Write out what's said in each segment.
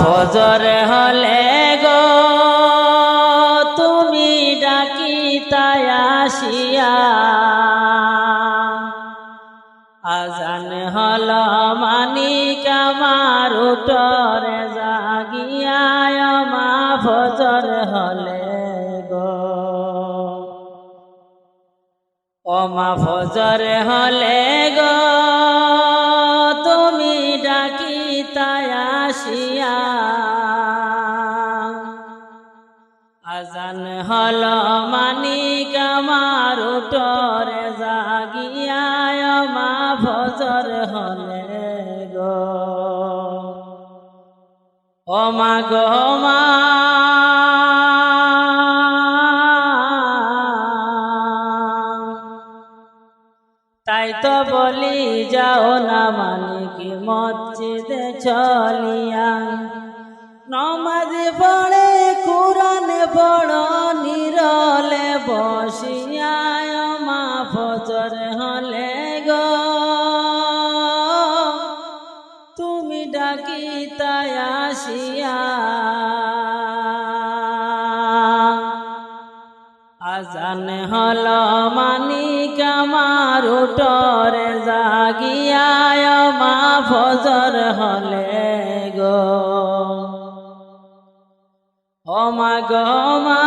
ফজর হলে গো, তুমি ডাকি তাই আসিয়া। আজান হল মানিক আমার উঠরে জাগিয়া মা ফজর হলে গো। ও মা ফজর হলে গো আসিয়া। আজান হল মানিক আমার উঠরে জাগিয়া মা ভজর হলে গো। ও মা গো মা তো বলি যাও না মালিক, মসজিদে চলিয়া। নমাজ পড়ে কুরান পড়, নিরলে বসিয়া মা ফজর হলে গো। তুমি ডাকি তাই আসিয়া। আজান হল মানিক আমার উঠরে জাগিয়া মা ফজর হলে গো। ও মা গো, মা।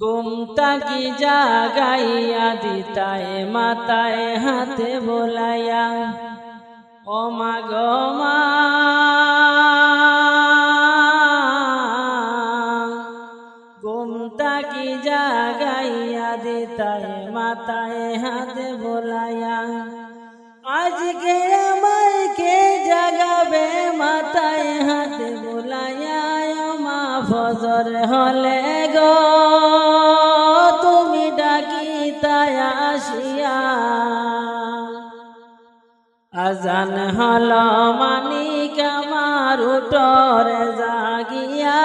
গুমতা কি জাগাইয়া দিতায় মাতায় হাতে বোলাইয়া। ও মা মা। জাগাইয়া দিতায় মাতায় হাতে বোলাইয়া। আজকে আমার কে জাগাবে মাথায় হাতে বোলাইয়া? মা ফজর হলে গো, তুমি ডাকি তাই আসিয়া। আজান হল মানিক আমার উঠরে জাগিয়া।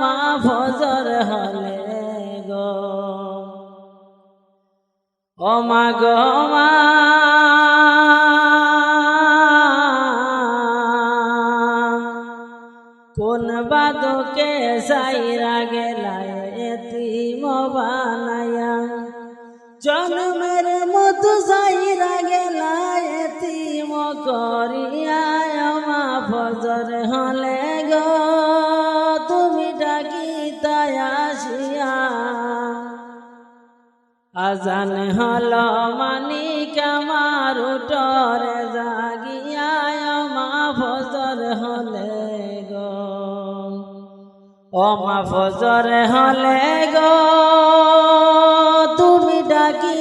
মা ফজর হলে ও মা গো মা। কোন বাদকে সাইরা গেলায় এতিম বানায়া। জন্মের মতো সাইরা গেলায় এতিম করিয়া। মা ফজর হলে গো, তুমি ডাকি আজান হল মানিক আমার উঠরে জাগিয়া মা ফজর হলে গো। ও মা ফজর হলে গো। তুমি ডাকি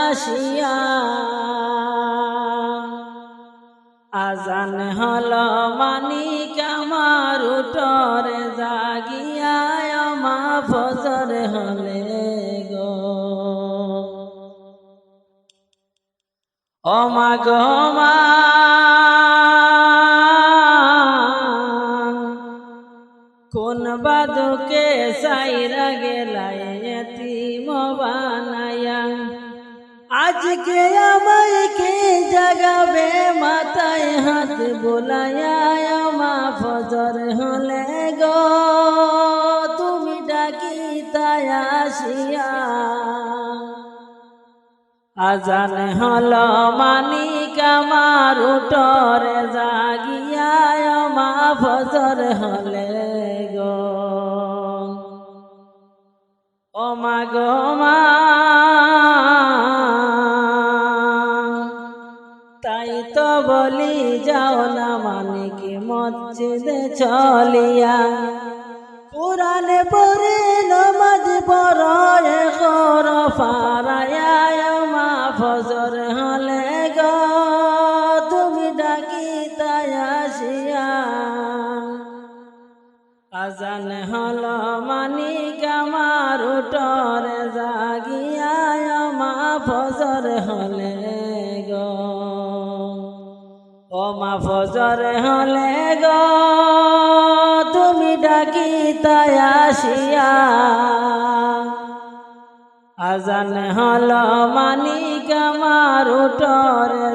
আসিয়া। আজান হল ও মা গো মা। কোন বাদকে সাইরা গেলায় বানায়া আজকে আমায় কে জাগাবে মাথায় হাত বোলায়া, মা ফজর হলে গো। আজান হল মানিক আমার উঠরে জাগিয়া মা ফজর হলে গো। ও মা গো মা। তাই তো বলি যাও না মানিক মসজিদে চলিয়া। পুরানে পরে নমাজ পড়ে কর ফারায় ফজর হলে গ তুমি ডাকি আসিয়া। আজান হল মানিক আমার উঠরে